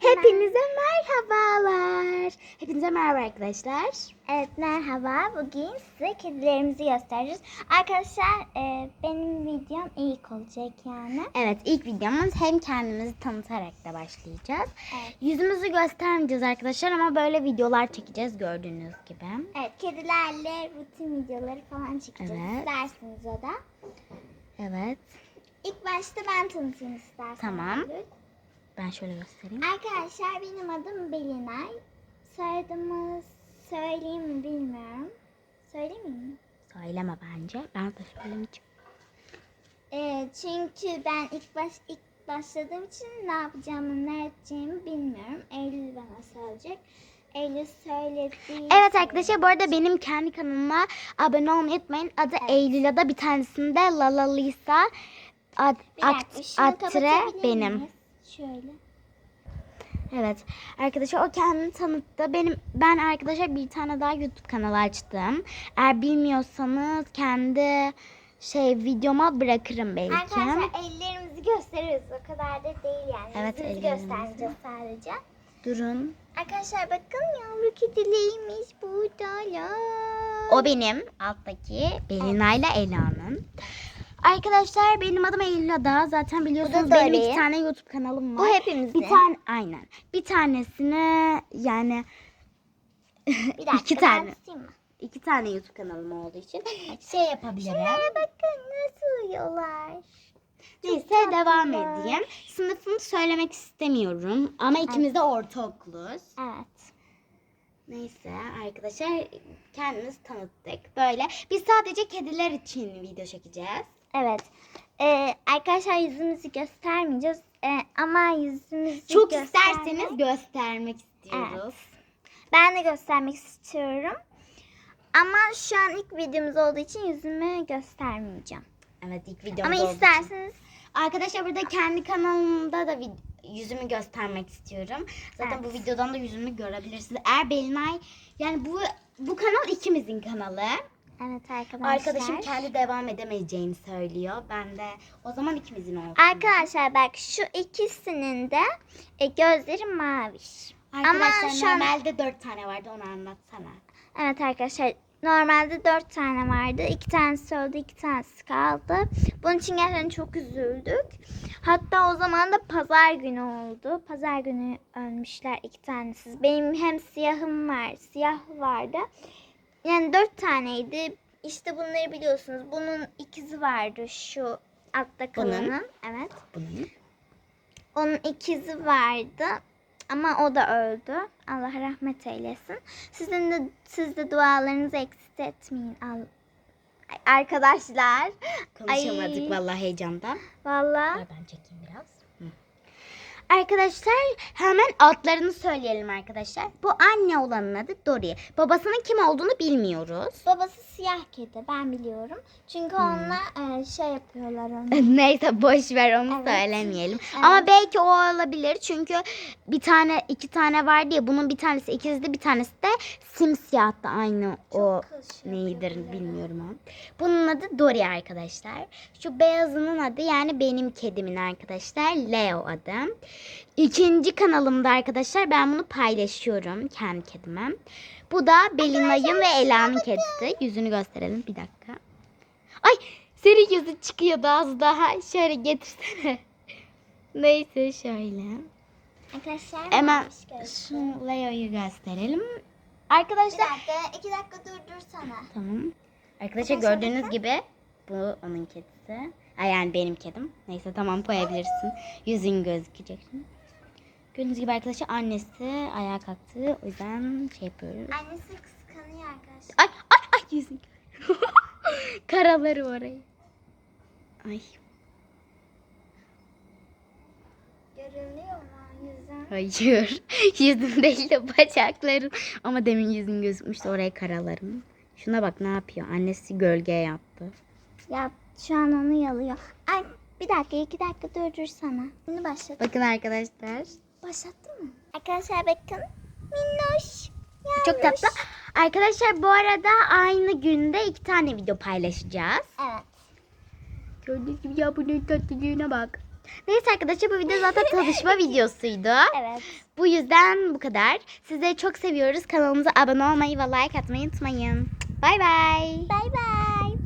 Hepinize merhabalar. Hepinize merhaba arkadaşlar. Evet merhaba. Bugün size kedilerimizi göstereceğiz. Arkadaşlar e, benim videom ilk olacak yani. Evet ilk videomuz hem kendimizi tanıtarak da başlayacağız. Evet. Yüzümüzü göstermeyeceğiz arkadaşlar ama böyle videolar çekeceğiz gördüğünüz gibi. Evet kedilerle rutin videoları falan çekeceğiz. Evet. İsterseniz o da. Evet İlk başta ben tanıtayım isterseniz. Tamam. Lütfen. Ben şöyle göstereyim. Arkadaşlar benim adım Belinay. Soyadımı söyleyeyim mi bilmiyorum. Söyleyeyim mi? Söyleme bence. Ben de söylemeyeceğim. Ee, çünkü ben ilk baş ilk başladığım için ne yapacağımı ne edeceğimi bilmiyorum. Eylül bana söyleyecek. Eylül söylediği Evet arkadaşlar bu arada benim kendi kanalıma abone olmayı unutmayın. Adı Eylül ya da bir tanesinde Lala Lisa ad, Bir dakika, akt, şunu atre kapatabilir benim. miyiz? Şöyle. Evet arkadaşlar o kendini tanıttı. Benim ben arkadaşlar bir tane daha YouTube kanalı açtım. Eğer bilmiyorsanız kendi şey videoma bırakırım belki. Arkadaşlar ellerimizi gösteriyoruz. O kadar da değil yani. Evet, Yüzümüzü göstereceğiz sadece. Durun. Arkadaşlar bakın yavru kedilerimiz buradalar. O benim alttaki Belina ile Ela'nın. Arkadaşlar benim adım Eylül Ada. Zaten biliyorsunuz Bu benim iki tane YouTube kanalım Bu var. hepimizin. Bir tane aynen. Bir tanesini yani Bir dakika iki tane. iki tane YouTube kanalım olduğu için şey yapabilirim. Şunlara bakın nasıl uyuyorlar. Neyse tatlılar. devam edeyim. Sınıfını söylemek istemiyorum ama ikimiz de ortaokuluz. Evet. Neyse arkadaşlar kendimizi tanıttık. Böyle biz sadece kediler için video çekeceğiz. Evet. Ee, arkadaşlar yüzümüzü göstermeyeceğiz. Ee, ama yüzümüzü Çok göstermek- isterseniz göstermek istiyoruz. Ben de göstermek istiyorum. Ama şu an ilk videomuz olduğu için yüzümü göstermeyeceğim. Evet ilk videomuz Ama isterseniz Arkadaşlar burada kendi kanalımda da yüzümü göstermek istiyorum. Zaten Evet. bu videodan da yüzümü görebilirsiniz. Eğer Belinay yani bu bu kanal ikimizin kanalı. Evet arkadaşlar. Arkadaşım kendi devam edemeyeceğini söylüyor. Ben de o zaman ikimizin olsun. Arkadaşlar bak şu ikisinin de e, gözleri maviş. Arkadaşlar Ama şu an- normalde dört tane vardı onu anlatsana. Evet arkadaşlar normalde dört tane vardı. İki tanesi öldü, iki tanesi kaldı. Bunun için gerçekten çok üzüldük. Hatta o zaman da pazar günü oldu. Pazar günü ölmüşler iki tanesi. Benim hem siyahım var, siyah vardı. Yani dört taneydi. İşte bunları biliyorsunuz. Bunun ikizi vardı şu altta kalanın. Evet. Bunun. Onun ikizi vardı ama o da öldü. Allah rahmet eylesin. Sizin de siz de dualarınızı eksik etmeyin. Al- Arkadaşlar. Konuşamadık Ay. vallahi heyecandan. Valla. Ver ben çekeyim biraz. Arkadaşlar hemen adlarını söyleyelim arkadaşlar. Bu anne olanın adı Dori. Babasının kim olduğunu bilmiyoruz. Babası siyah kedi ben biliyorum. Çünkü onunla e, şey yapıyorlar onu. Neyse boş ver onu Evet. söylemeyelim. Evet. Ama belki o olabilir çünkü bir tane iki tane vardı ya bunun bir tanesi ikizdi bir tanesi de simsiyahtı aynı o kızışıyor neydir kediler. bilmiyorum ama. Bunun adı Dory arkadaşlar. Şu beyazının adı yani benim kedimin arkadaşlar Leo adı. İkinci kanalımda arkadaşlar ben bunu paylaşıyorum kendi kedime. Bu da Belinay'ın ve Ela'nın kedisi. Yüzünü gösterelim bir dakika. Ay senin yüzü çıkıyordu az daha. Şöyle getirsene. Neyse şöyle. Arkadaşlar. Hemen maviş gözlü. şu Leo'yu gösterelim. Bir Arkadaşlar dakika, iki dakika durdursana. Tamam. Arkadaşlar Arkadaşlar gördüğünüz bakın. gibi bu onun kedisi. Ay yani benim kedim. Neyse tamam koyabilirsin. Yüzün gözükecek. şimdi. Gördüğünüz gibi arkadaşlar annesi ayağa kalktı. O yüzden şey yapıyoruz. Annesi kıskanıyor arkadaşlar. Ay ay ay yüzün. Karaları orayı. Ay Görünüyor mu yüzün? hayır. Yüzüm değil de bacaklarım. Ama demin yüzün gözükmüştü oraya karalarım. Şuna bak ne yapıyor. Annesi gölge yaptı. Ya şu an onu yalıyor. Ay bir dakika iki dakika durdursana. Şimdi başlat. Bakın arkadaşlar. Başlattın mı? Arkadaşlar bakın. Minnoş. Çok Yavruş. tatlı. Arkadaşlar bu arada aynı günde iki tane video paylaşacağız. Evet. Gördüğünüz gibi ya bunun tatlılığına bak. Neyse arkadaşlar bu video zaten tanışma videosuydu. Evet. Bu yüzden bu kadar. Sizleri çok seviyoruz. Kanalımıza abone olmayı ve like atmayı unutmayın. Bay bay. Bay bay.